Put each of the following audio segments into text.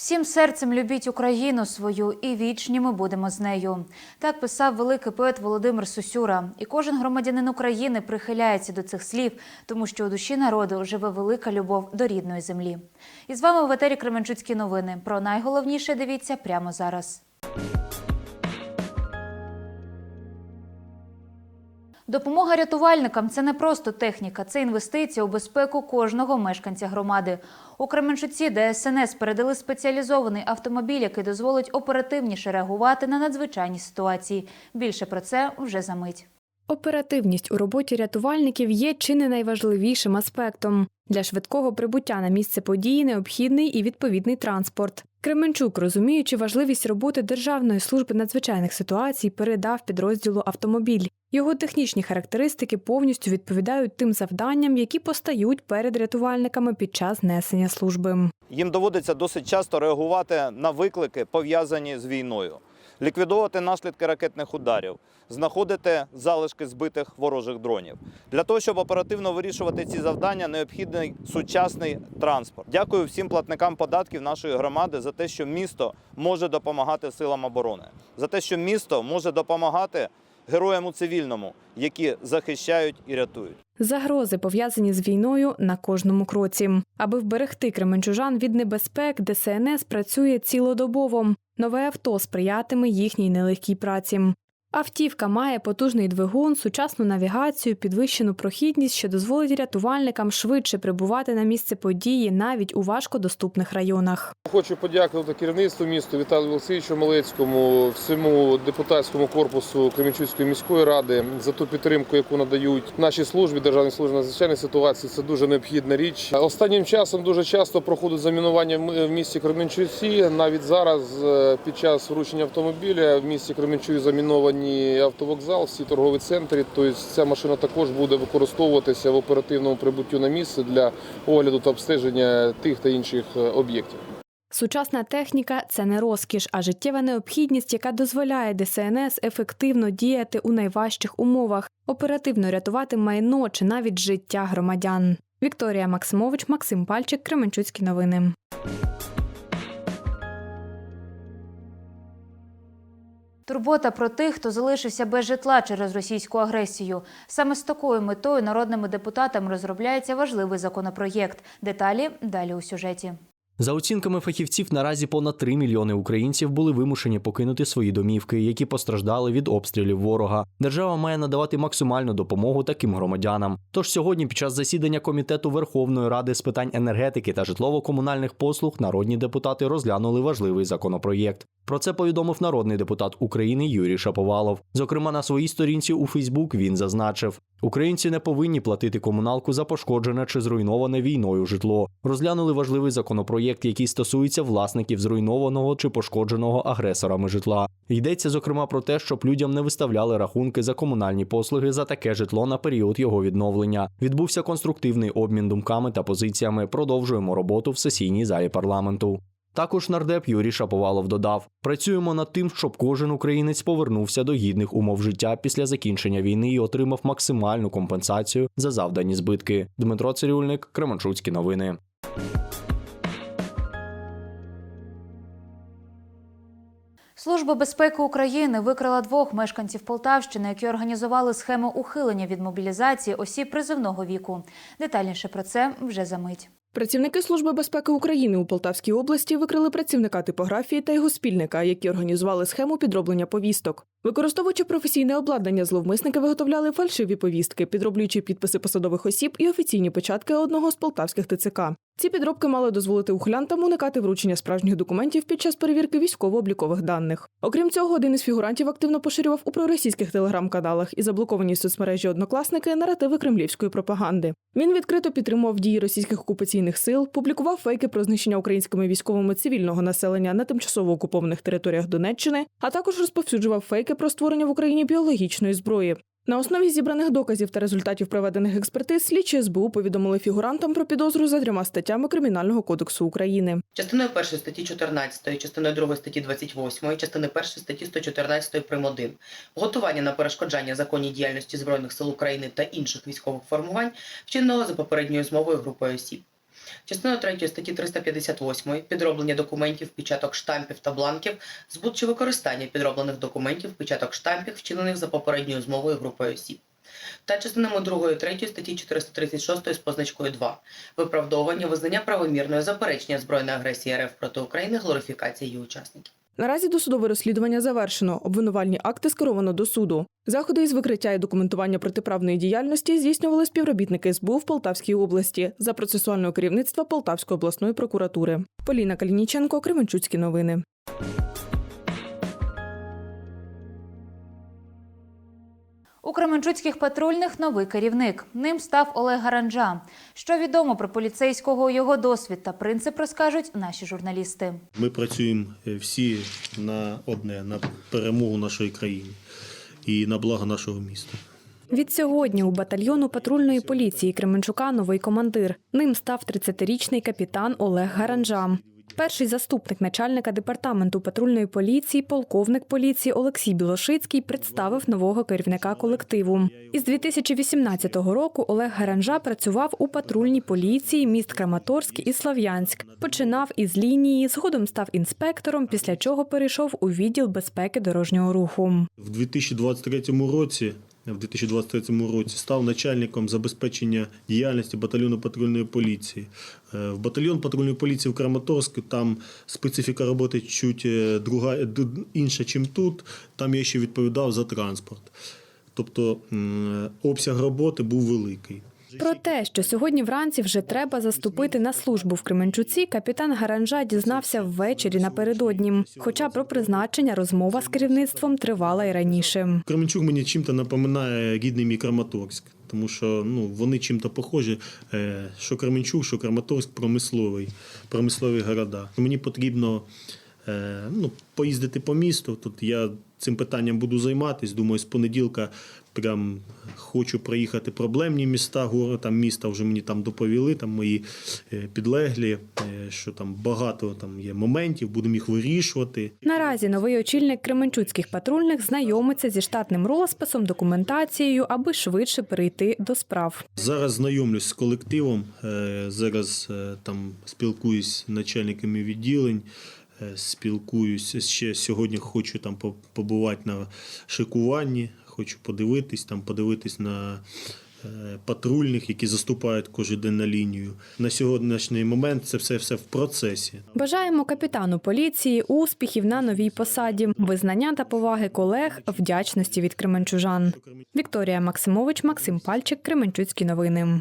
Всім серцем любіть Україну свою і вічні ми будемо з нею. Так писав великий поет Володимир Сусюра. І кожен громадянин України прихиляється до цих слів, тому що у душі народу живе велика любов до рідної землі. І з вами в етері Кременчуцькі новини. Про найголовніше дивіться прямо зараз. Допомога рятувальникам це не просто техніка, це інвестиція у безпеку кожного мешканця громади. У Кременчуці ДСНС передали спеціалізований автомобіль, який дозволить оперативніше реагувати на надзвичайні ситуації. Більше про це вже за мить. Оперативність у роботі рятувальників є чи не найважливішим аспектом. Для швидкого прибуття на місце події необхідний і відповідний транспорт. Кременчук, розуміючи важливість роботи Державної служби надзвичайних ситуацій, передав підрозділу автомобіль. Його технічні характеристики повністю відповідають тим завданням, які постають перед рятувальниками під час несення служби. Їм доводиться досить часто реагувати на виклики, пов'язані з війною, ліквідовувати наслідки ракетних ударів, знаходити залишки збитих ворожих дронів. Для того, щоб оперативно вирішувати ці завдання, необхідний сучасний транспорт. Дякую всім платникам податків нашої громади за те, що місто може допомагати силам оборони, за те, що місто може допомагати героям у цивільному, які захищають і рятують. Загрози пов'язані з війною на кожному кроці. Аби вберегти кременчужан від небезпек, ДСНС працює цілодобово. Нове авто сприятиме їхній нелегкій праці. Автівка має потужний двигун, сучасну навігацію, підвищену прохідність, що дозволить рятувальникам швидше прибувати на місце події навіть у важкодоступних районах. Хочу подякувати керівництву місту Віталію Олексійовичу Малецькому, всьому депутатському корпусу Кремінчуцької міської ради за ту підтримку, яку надають нашій службі Державній службі надзвичайних ситуацій. Це дуже необхідна річ. Останнім часом дуже часто проходить замінування в в місті Кременчуці. Навіть зараз, е, під час вручення автомобіля, в місті Кременчуці заміновані автовокзал, всі торгові центри. Тобто ця машина також буде використовуватися в оперативному прибуттю на місце для огляду та обстеження тих та інших е, об'єктів. Сучасна техніка це не розкіш, а життєва необхідність, яка дозволяє ДСНС ефективно діяти у найважчих умовах, оперативно рятувати майно чи навіть життя громадян. Вікторія Максимович, Максим Пальчик, Кременчуцькі новини. Турбота про тих, хто залишився без житла через російську агресію. Саме з такою метою народними депутатами розробляється важливий законопроєкт. Деталі далі у сюжеті. За оцінками фахівців, наразі понад 3 мільйони українців були вимушені покинути свої домівки, які постраждали від обстрілів ворога. Держава має надавати максимальну допомогу таким громадянам. Тож сьогодні, під час засідання комітету Верховної Ради з питань енергетики та житлово-комунальних послуг, народні депутати розглянули важливий законопроєкт. Про це повідомив народний депутат України Юрій Шаповалов. Зокрема, на своїй сторінці у Фейсбук він зазначив: Українці не повинні платити комуналку за пошкоджене чи зруйноване війною житло. Розглянули важливий законопроєкт, який стосується власників зруйнованого чи пошкодженого агресорами житла. Йдеться зокрема про те, щоб людям не виставляли рахунки за комунальні послуги за таке житло на період його відновлення. Відбувся конструктивний обмін думками та позиціями. Продовжуємо роботу в сесійній залі парламенту. Також нардеп Юрій Шаповалов додав: працюємо над тим, щоб кожен українець повернувся до гідних умов життя після закінчення війни і отримав максимальну компенсацію за завдані збитки. Дмитро Цирюльник, Кременчуцькі новини. Служба безпеки України викрила двох мешканців Полтавщини, які організували схему ухилення від мобілізації осіб призивного віку. Детальніше про це вже за мить. Працівники Служби безпеки України у Полтавській області викрили працівника типографії та його спільника, які організували схему підроблення повісток. Використовуючи професійне обладнання, зловмисники виготовляли фальшиві повістки, підроблюючи підписи посадових осіб і офіційні печатки одного з полтавських ТЦК. Ці підробки мали дозволити ухилянтам уникати вручення справжніх документів під час перевірки військово-облікових даних. Окрім цього, один із фігурантів активно поширював у проросійських телеграм-каналах і заблокованій соцмережі однокласники наративи кремлівської пропаганди. Він відкрито підтримував дії російських окупаційних сил, публікував фейки про знищення українськими військовими цивільного населення на тимчасово окупованих територіях Донеччини, а також розповсюджував фейки про створення в Україні біологічної зброї. На основі зібраних доказів та результатів проведених експертиз слідчі СБУ повідомили фігурантам про підозру за трьома статтями Кримінального кодексу України. Частиною 1 статті 14, частиною 2 статті 28, частиною 1 статті 114 прим. 1 готування на перешкоджання законній діяльності Збройних сил України та інших військових формувань, вчиненого за попередньою змовою групою осіб. Частиною 3 статті 358 підроблення документів, печаток штампів та бланків, збут чи використання підроблених документів, печаток штампів, вчинених за попередньою змовою групою осіб. Та частинами 2 і 3 статті 436 з позначкою 2 виправдовування, визнання правомірної заперечення збройної агресії РФ проти України, глорифікації її учасників. Наразі досудове розслідування завершено. Обвинувальні акти скеровано до суду. Заходи із викриття і документування протиправної діяльності здійснювали співробітники СБУ в Полтавській області за процесуального керівництва Полтавської обласної прокуратури. Поліна Калініченко, Кременчуцькі новини. У Кременчуцьких патрульних новий керівник. Ним став Олег Гаранджа. Що відомо про поліцейського його досвід та принцип розкажуть наші журналісти. Ми працюємо е, всі на одне на перемогу нашої країни і на благо нашого міста. Від сьогодні у батальйону патрульної поліції Кременчука новий командир. Ним став 30-річний капітан Олег Гаранжа. Перший заступник начальника департаменту патрульної поліції, полковник поліції Олексій Білошицький представив нового керівника колективу. Із 2018 року Олег Гаранжа працював у патрульній поліції міст Краматорськ і Слав'янськ. Починав із лінії, згодом став інспектором, після чого перейшов у відділ безпеки дорожнього руху. В 2023 році. В 2023 році став начальником забезпечення діяльності батальйону патрульної поліції. Е, В батальйон патрульної поліції в Краматорську там специфіка роботи чуть е, друга інша, ніж тут. Там я ще відповідав за транспорт. Тобто обсяг роботи був великий. Про те, що сьогодні вранці вже треба заступити на службу в Кременчуці, капітан Гаранжа дізнався ввечері напередодні. Хоча про призначення розмова з керівництвом тривала і раніше. Кременчук мені чим-то напоминає рідний мій Краматорськ, тому що ну, вони чим-то похожі. Е, Що Кременчук, що Краматорськ промисловий, промислові города. Мені потрібно е, ну, поїздити по місту. Тут я цим питанням буду займатися. Думаю, з понеділка прям хочу проїхати проблемні міста, гори, там міста вже мені там доповіли, там мої е, підлеглі, е, що там багато там є моментів, будемо їх вирішувати. Наразі новий очільник Кременчуцьких патрульних знайомиться зі штатним розписом, документацією, аби швидше перейти до справ. Зараз знайомлюсь з колективом. е, Зараз там спілкуюсь з начальниками відділень. Спілкуюсь ще сьогодні. Хочу там побувати на шикуванні. Хочу подивитись, там подивитись на е, патрульних, які заступають кожен день на лінію. На сьогоднішній момент це все все в процесі. Бажаємо капітану поліції успіхів на новій посаді, визнання та поваги колег, вдячності від кременчужан. Вікторія Максимович, Максим Пальчик, Кременчуцькі новини.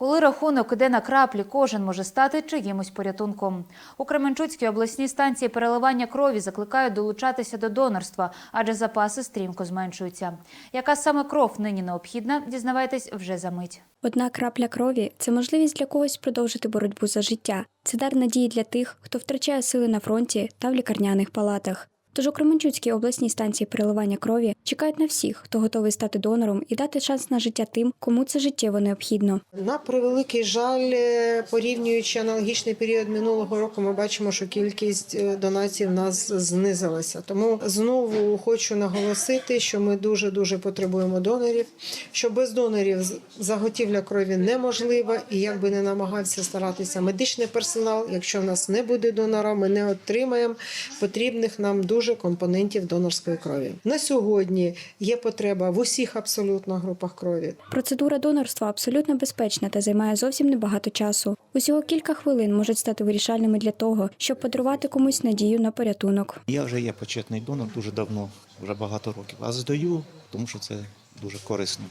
Коли рахунок іде на краплі, кожен може стати чиїмось порятунком. У Кременчуцькій обласній станції переливання крові закликають долучатися до донорства, адже запаси стрімко зменшуються. Яка саме кров нині необхідна, дізнавайтесь вже за мить. Одна крапля крові це можливість для когось продовжити боротьбу за життя. Це дар надії для тих, хто втрачає сили на фронті та в лікарняних палатах. Тож у Кременчуцькій обласній станції переливання крові чекають на всіх, хто готовий стати донором і дати шанс на життя тим, кому це життєво необхідно. На превеликий жаль, е, порівнюючи аналогічний період минулого року, ми бачимо, що кількість е, донацій в нас знизилася. Тому знову хочу наголосити, що ми дуже дуже потребуємо донорів. Що без донорів заготівля крові неможлива, і як би не намагався старатися медичний персонал, якщо в нас не буде донора, ми не отримаємо потрібних нам дуже компонентів донорської крові. На сьогодні є потреба в усіх абсолютно групах крові. Процедура донорства абсолютно безпечна та займає зовсім небагато часу. Усього кілька хвилин можуть стати вирішальними для того, щоб подарувати комусь надію на порятунок. Я вже є почетний донор дуже давно, вже багато років. А здаю, тому що це дуже корисно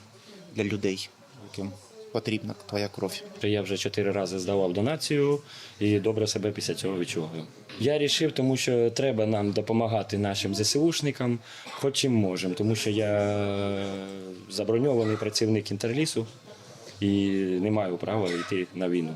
для людей, яким потрібна твоя кров. Я вже чотири рази здавав донацію і добре себе після цього відчуваю. Я рішив, тому що треба нам допомагати нашим ЗСУшникам, хоч чим можемо, тому що я заброньований працівник інтерлісу і не маю права йти на війну.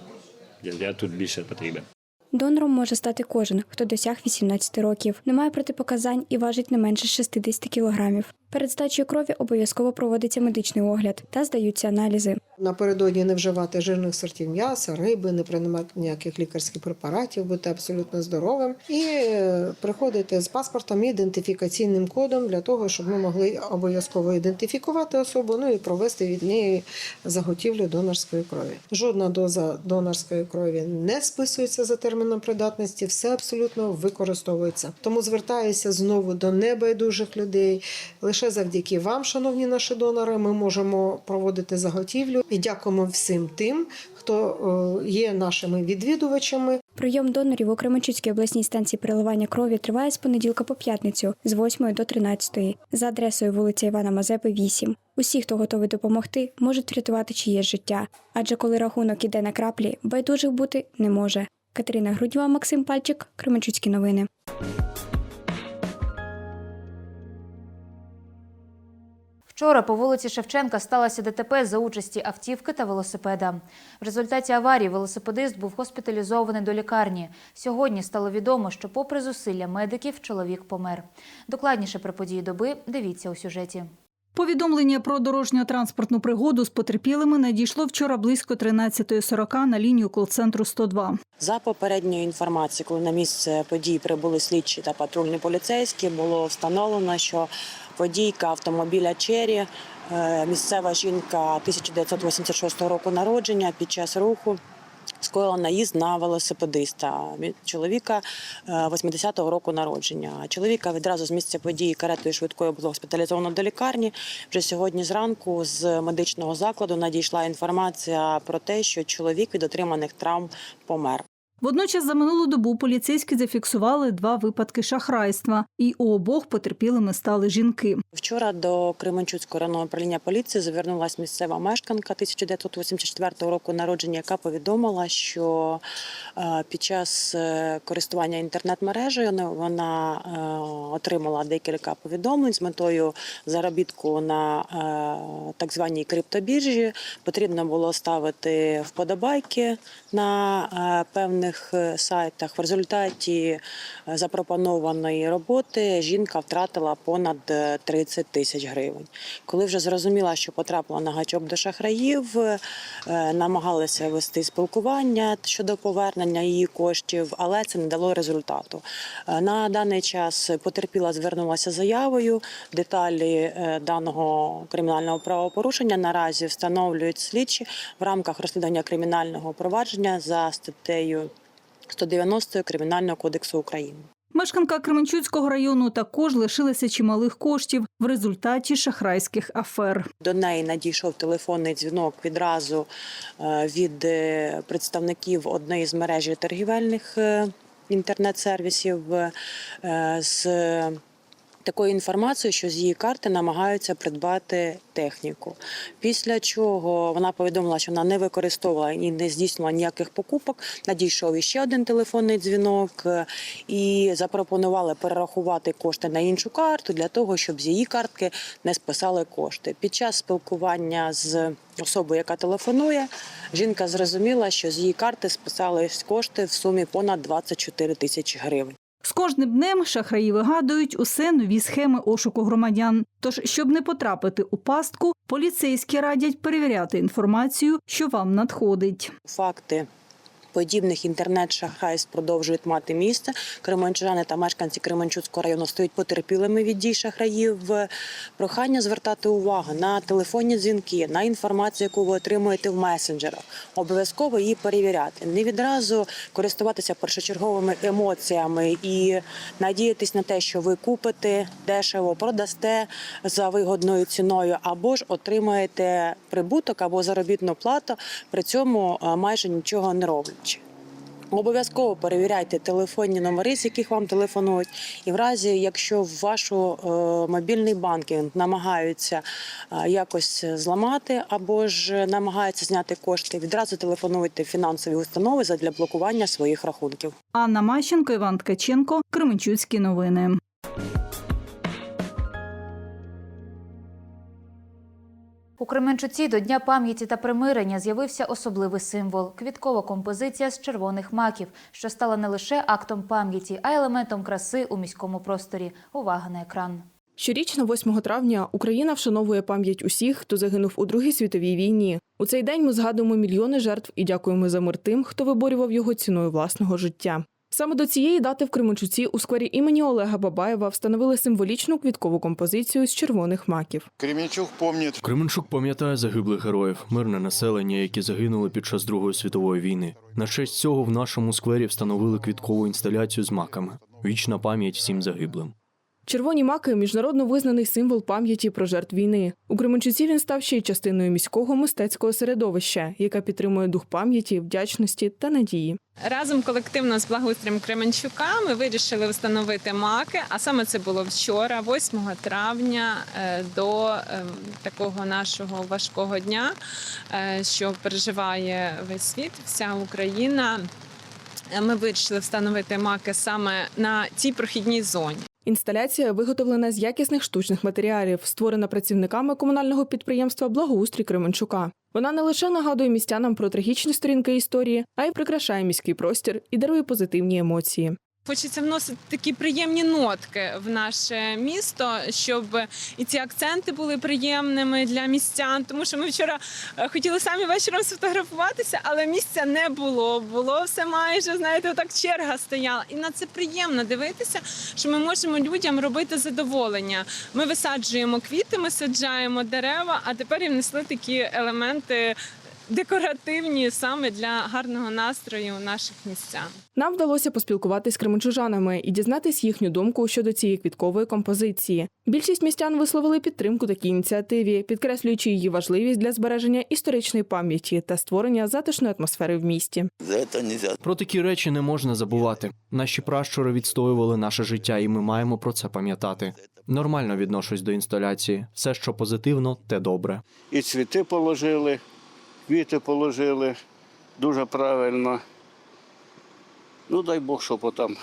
Я, я тут більше потрібен. Донором може стати кожен, хто досяг 18 років, не має протипоказань і важить не менше 60 кілограмів. Перед здачею крові обов'язково проводиться медичний огляд та здаються аналізи. Напередодні не вживати жирних сортів м'яса, риби, не приймати ніяких лікарських препаратів, бути абсолютно здоровим і е, приходити з паспортом і ідентифікаційним кодом для того, щоб ми могли обов'язково ідентифікувати особу, ну і провести від неї заготівлю донорської крові. Жодна доза донорської крові не списується за терміном придатності, все абсолютно використовується. Тому звертаюся знову до небайдужих людей. Лише завдяки вам, шановні наші донори, ми можемо проводити заготівлю і дякуємо всім тим, хто е, є нашими відвідувачами. Прийом донорів у Кременчуцькій обласній станції переливання крові триває з понеділка по п'ятницю з 8 до 13 за адресою вулиця Івана Мазепи, 8. Усі, хто готовий допомогти, можуть врятувати чиєсь життя. Адже коли рахунок іде на краплі, байдужих бути не може. Катерина Грудьова, Максим Пальчик, Кременчуцькі новини. Вчора по вулиці Шевченка сталося ДТП за участі автівки та велосипеда. В результаті аварії велосипедист був госпіталізований до лікарні. Сьогодні стало відомо, що попри зусилля медиків чоловік помер. Докладніше про події доби дивіться у сюжеті. Повідомлення про дорожньо-транспортну пригоду з потерпілими надійшло вчора близько 13.40 на лінію кол-центру 102. За попередньою інформацією, коли на місце подій прибули слідчі та патрульні поліцейські, було встановлено, що водійка автомобіля Чері, е, місцева жінка 1986 року народження, під час руху скоїла наїзд на велосипедиста чоловіка е, 80-го року народження. Чоловіка відразу з місця події каретою швидкою було госпіталізовано до лікарні. Вже сьогодні зранку з медичного закладу надійшла інформація про те, що чоловік від отриманих травм помер. Водночас за минулу добу поліцейські зафіксували два випадки шахрайства, і у обох потерпілими стали жінки. Вчора до Кременчуцького районного управління поліції звернулася місцева мешканка 1984 року народження, яка повідомила, що е, під час е, користування інтернет-мережею не- вона е, отримала декілька повідомлень з метою заробітку на так званій криптобіржі. Потрібно було ставити вподобайки на певних е, сайтах. В результаті е, запропонованої роботи жінка втратила понад е, 30 тисяч гривень. Коли вже зрозуміла, що потрапила на гачок до шахраїв, е, намагалися вести спілкування щодо повернення її коштів, але це не дало результату. Е, На даний час потерпіла звернулася заявою. Деталі е, даного кримінального правопорушення наразі встановлюють слідчі в рамках розслідування кримінального провадження за статтею 190 Кримінального кодексу України. Мешканка Кременчуцького району також лишилася чималих коштів в результаті шахрайських афер. До неї надійшов телефонний дзвінок відразу е, від е, представників однієї з мережі торгівельних е, інтернет-сервісів з такою інформацією, що з її карти намагаються придбати техніку. Після чого вона повідомила, що вона не використовувала і не здійснила ніяких покупок. Надійшов іще один телефонний дзвінок е, і запропонували перерахувати кошти на іншу карту для того, щоб з її картки не списали кошти. Під час спілкування з особою, яка телефонує, жінка зрозуміла, що з її карти списались кошти в сумі понад 24 тисячі гривень. З кожним днем шахраї вигадують усе нові схеми ошуку громадян. Тож, щоб не потрапити у пастку, поліцейські радять перевіряти інформацію, що вам надходить. Факти подібних інтернет-шахрайств продовжують мати місце. Кременчужани та мешканці Кременчуцького району стають потерпілими від дій шахраїв. Прохання звертати увагу на телефонні дзвінки, на інформацію, яку ви отримуєте в месенджерах. Обов'язково її перевіряти. Не відразу користуватися першочерговими емоціями і надіятись на те, що ви купите дешево, продасте за вигодною ціною, або ж отримаєте прибуток або заробітну плату, при цьому майже нічого не роблячи. Обов'язково перевіряйте телефонні номери, з яких вам телефонують, і в разі, якщо вашу е, мобільний банкінг намагаються е, якось зламати або ж намагаються зняти кошти, відразу телефонуйте фінансові установи задля блокування своїх рахунків. Анна Мащенко, Іван Ткаченко, Кременчуцькі новини. У Кременчуці до Дня пам'яті та примирення з'явився особливий символ квіткова композиція з червоних маків, що стала не лише актом пам'яті, а й елементом краси у міському просторі. Увага на екран. Щорічно, 8 травня, Україна вшановує пам'ять усіх, хто загинув у Другій світовій війні. У цей день ми згадуємо мільйони жертв і дякуємо за мир тим, хто виборював його ціною власного життя. Саме до цієї дати в Кременчуці у сквері імені Олега Бабаєва встановили символічну квіткову композицію з червоних маків. Кременчук помнит Кременчук пам'ятає загиблих героїв, мирне населення, які загинули під час Другої світової війни. На честь цього в нашому сквері встановили квіткову інсталяцію з маками. Вічна пам'ять всім загиблим. Червоні маки міжнародно визнаний символ пам'яті про жертв війни. У Кременчуці він став ще й частиною міського мистецького середовища, яке підтримує дух пам'яті, вдячності та надії. Разом колективно з благоустрієм Кременчука ми вирішили встановити маки. А саме це було вчора, 8 травня, е, до ем, такого нашого важкого дня, е, що переживає весь світ, вся Україна. Е, Ми вирішили встановити маки саме на цій прохідній зоні. Інсталяція виготовлена з якісних штучних матеріалів, створена працівниками комунального підприємства Благоустрій Кременчука. Вона не лише нагадує містянам про трагічні сторінки історії, а й прикрашає міський простір і дарує позитивні емоції. Хочеться вносити такі приємні нотки в наше місто, щоб і ці акценти були приємними для містян. Тому що ми вчора е, хотіли самі вечором сфотографуватися, але місця не було. Було все майже, знаєте, так черга стояла. І на це приємно дивитися, що ми можемо людям робити задоволення. Ми висаджуємо квіти, ми саджаємо дерева, а тепер і внесли такі елементи. Декоративні саме для гарного настрою наших містян. Нам вдалося поспілкуватись з кременчужанами і дізнатись їхню думку щодо цієї квіткової композиції. Більшість містян висловили підтримку такій ініціативі, підкреслюючи її важливість для збереження історичної пам'яті та створення затишної атмосфери в місті. Про такі речі не можна забувати. Наші пращури відстоювали наше життя, і ми маємо про це пам'ятати. Нормально відношусь до інсталяції. Все, що позитивно, те добре. І цвіти положили, квіти положили. Дуже правильно. Ну, дай Бог, щоб там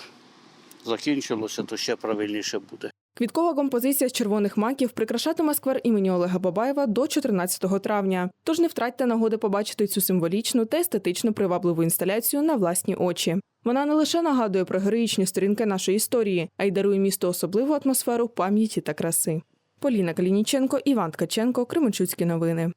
закінчилося, то ще правильніше буде. Квіткова композиція з червоних маків прикрашатиме сквер імені Олега Бабаєва до 14 травня. Тож не втратьте нагоди побачити цю символічну та естетично привабливу інсталяцію на власні очі. Вона не лише нагадує про героїчні сторінки нашої історії, а й дарує місту особливу атмосферу пам'яті та краси. Поліна Калініченко, Іван Ткаченко, Кременчуцькі новини.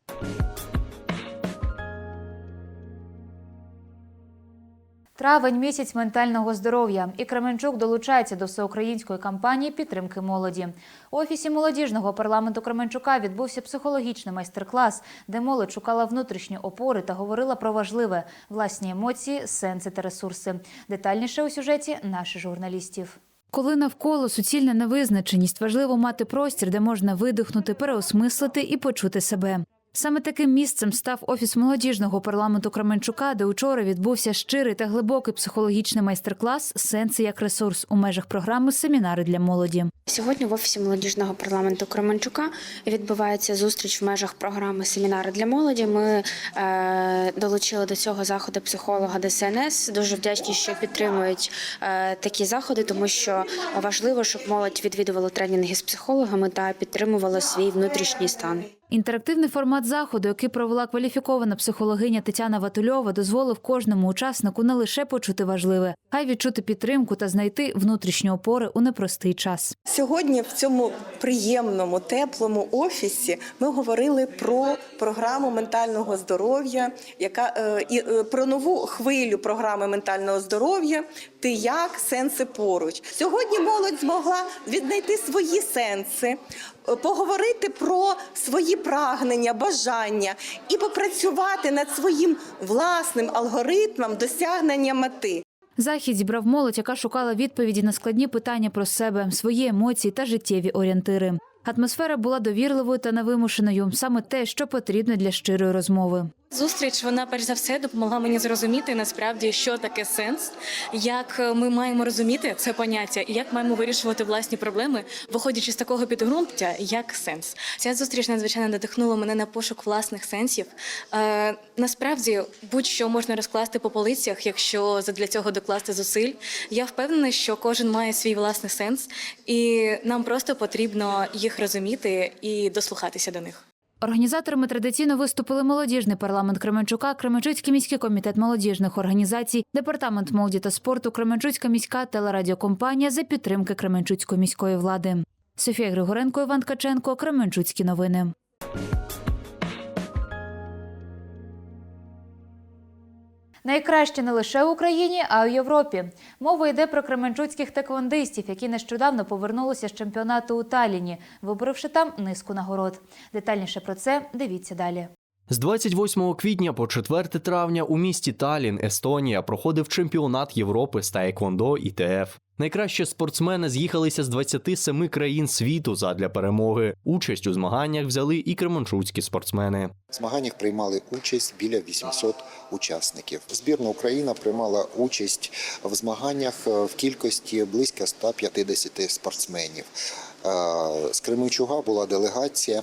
Травень місяць ментального здоров'я, і Кременчук долучається до всеукраїнської кампанії підтримки молоді. У офісі молодіжного парламенту Кременчука відбувся психологічний майстер-клас, де молодь шукала внутрішні опори та говорила про важливе власні емоції, сенси та ресурси. Детальніше у сюжеті наших журналістів. Коли навколо суцільна невизначеність, важливо мати простір, де можна видихнути, переосмислити і почути себе. Саме таким місцем став офіс молодіжного парламенту Кременчука, де учора відбувся щирий та глибокий психологічний майстер-клас Сенси як ресурс у межах програми Семінари для молоді. Сьогодні в офісі молодіжного парламенту Кременчука відбувається зустріч в межах програми Семінари для молоді. Ми е, долучили до цього заходу психолога ДСНС. Дуже вдячні, що підтримують е, такі заходи, тому що важливо, щоб молодь відвідувала тренінги з психологами та підтримувала свій внутрішній стан. Інтерактивний формат заходу, який провела кваліфікована психологиня Тетяна Ватульова, дозволив кожному учаснику не лише почути важливе, а й відчути підтримку та знайти внутрішні опори у непростий час. Сьогодні в цьому приємному, теплому офісі ми говорили про програму ментального здоров'я, яка е, і е, про нову хвилю програми ментального здоров'я. Ти як сенси поруч. Сьогодні молодь змогла віднайти свої сенси, поговорити про свої прагнення, бажання і попрацювати над своїм власним алгоритмом досягнення мети. Захід зібрав молодь, яка шукала відповіді на складні питання про себе, свої емоції та життєві орієнтири. Атмосфера була довірливою та невимушеною, саме те, що потрібно для щирої розмови. Зустріч вона перш за все допомогла мені зрозуміти насправді, що таке сенс, як ми маємо розуміти це поняття і як маємо вирішувати власні проблеми, виходячи з такого підґрунтя, як сенс. Ця зустріч надзвичайно надихнула мене на пошук власних сенсів. Е, насправді, будь-що можна розкласти по полицях, якщо для цього докласти зусиль. Я впевнена, що кожен має свій власний сенс, і нам просто потрібно їх розуміти і дослухатися до них. Організаторами традиційно виступили молодіжний парламент Кременчука, Кременчуцький міський комітет молодіжних організацій, департамент молоді та спорту, Кременчуцька міська телерадіокомпанія за підтримки Кременчуцької міської влади. Софія Григоренко, Іван Ткаченко, Кременчуцькі новини. Найкраще не лише в Україні, а й у Європі. Мова йде про кременчуцьких теквондистів, які нещодавно повернулися з чемпіонату у Талліні, виборивши там низку нагород. Детальніше про це дивіться далі. З 28 квітня по 4 травня у місті Талін, Естонія, проходив чемпіонат Європи з таеквондо ІТФ. Найкращі спортсмени з'їхалися з 27 країн світу задля перемоги. Участь у змаганнях взяли і кременчуцькі спортсмени. В змаганнях приймали участь біля 800 учасників. Збірна Україна приймала участь в змаганнях е, в кількості близько 150 спортсменів. Е, З Кременчуга була делегація,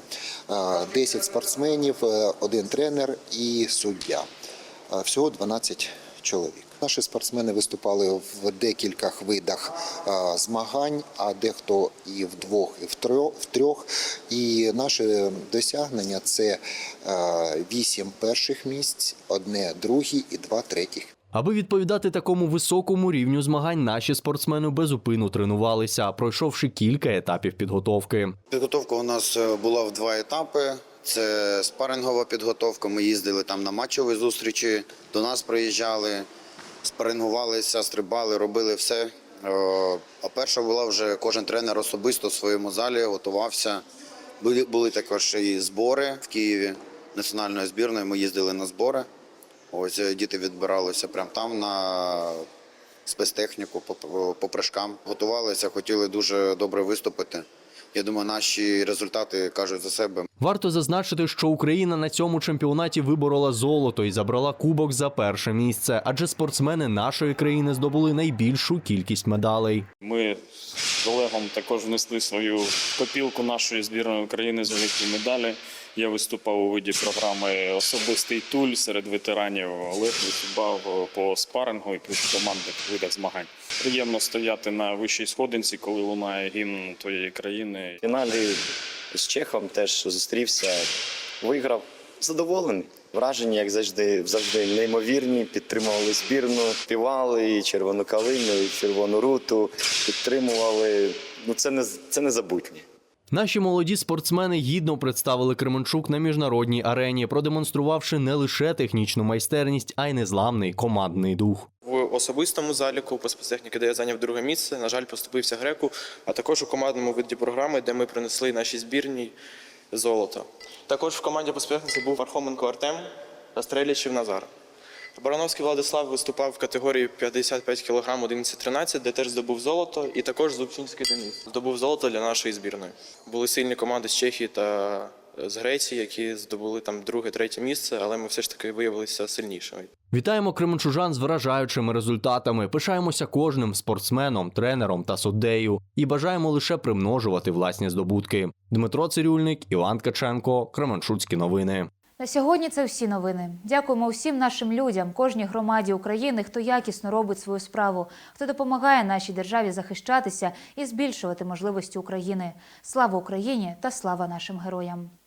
е, 10 спортсменів, е, один тренер і суддя. Е, Всього 12 чоловік. Наші спортсмени виступали в декількох видах е, змагань, а дехто і в двох, і в трьох. І наше досягнення це е, вісім перших місць, одне другі і два третіх. Аби відповідати такому високому рівню змагань, наші спортсмени безупину тренувалися, пройшовши кілька етапів підготовки. Підготовка у нас е, була в два етапи. Це спарингова підготовка. Ми їздили там на матчові зустрічі, до нас приїжджали, спарингувалися, стрибали, робили все. Е, А перша була вже кожен тренер особисто в своєму залі готувався. Були, були також і збори в Києві національної збірної. Ми їздили на збори. Ось е, діти відбиралися прямо там на спецтехніку по, по, прыжкам. Готувалися, хотіли дуже добре виступити. Я думаю, наші результати кажуть за себе. Варто зазначити, що Україна на цьому чемпіонаті виборола золото і забрала кубок за перше місце, адже спортсмени нашої країни здобули найбільшу кількість медалей. Ми з Олегом також внесли свою копілку нашої збірної України золоті медалі. Я виступав у виді програми Особистий туль серед ветеранів. Олег виступав по спарингу і плюс командних видах змагань. Приємно стояти на вищій сходинці, коли лунає гімн твоєї країни. В фіналі з Чехом теж зустрівся, виграв. Задоволений. Враження, як завжди, завжди неймовірні. Підтримували збірну, співали і червону калину, і червону руту. Підтримували. Ну це не це незабутнє. Наші молоді спортсмени гідно представили Кременчук на міжнародній арені, продемонструвавши не лише технічну майстерність, а й незламний командний дух. В особистому заліку по спецтехніки, де я зайняв друге місце, на жаль, поступився греку, а також у командному виді програми, де ми принесли нашій збірній золото. Також в команді по спецтехніці був Архоменко Артем та Стрелічів Назар. Барановський Владислав виступав в категорії 55 кг 11-13, де теж здобув золото, і також Зубчинський Деніс здобув золото для нашої збірної. Були сильні команди з Чехії та з Греції, які здобули там друге, третє місце, але ми все ж таки виявилися сильнішими. Вітаємо кременчужан з вражаючими результатами. Пишаємося кожним спортсменом, тренером та суддею і бажаємо лише примножувати власні здобутки. Дмитро Цирюльник, Іван Ткаченко, Кременчуцькі новини. На сьогодні це всі новини. Дякуємо всім нашим людям, кожній громаді України, хто якісно робить свою справу, хто допомагає нашій державі захищатися і збільшувати можливості України. Слава Україні та слава нашим героям!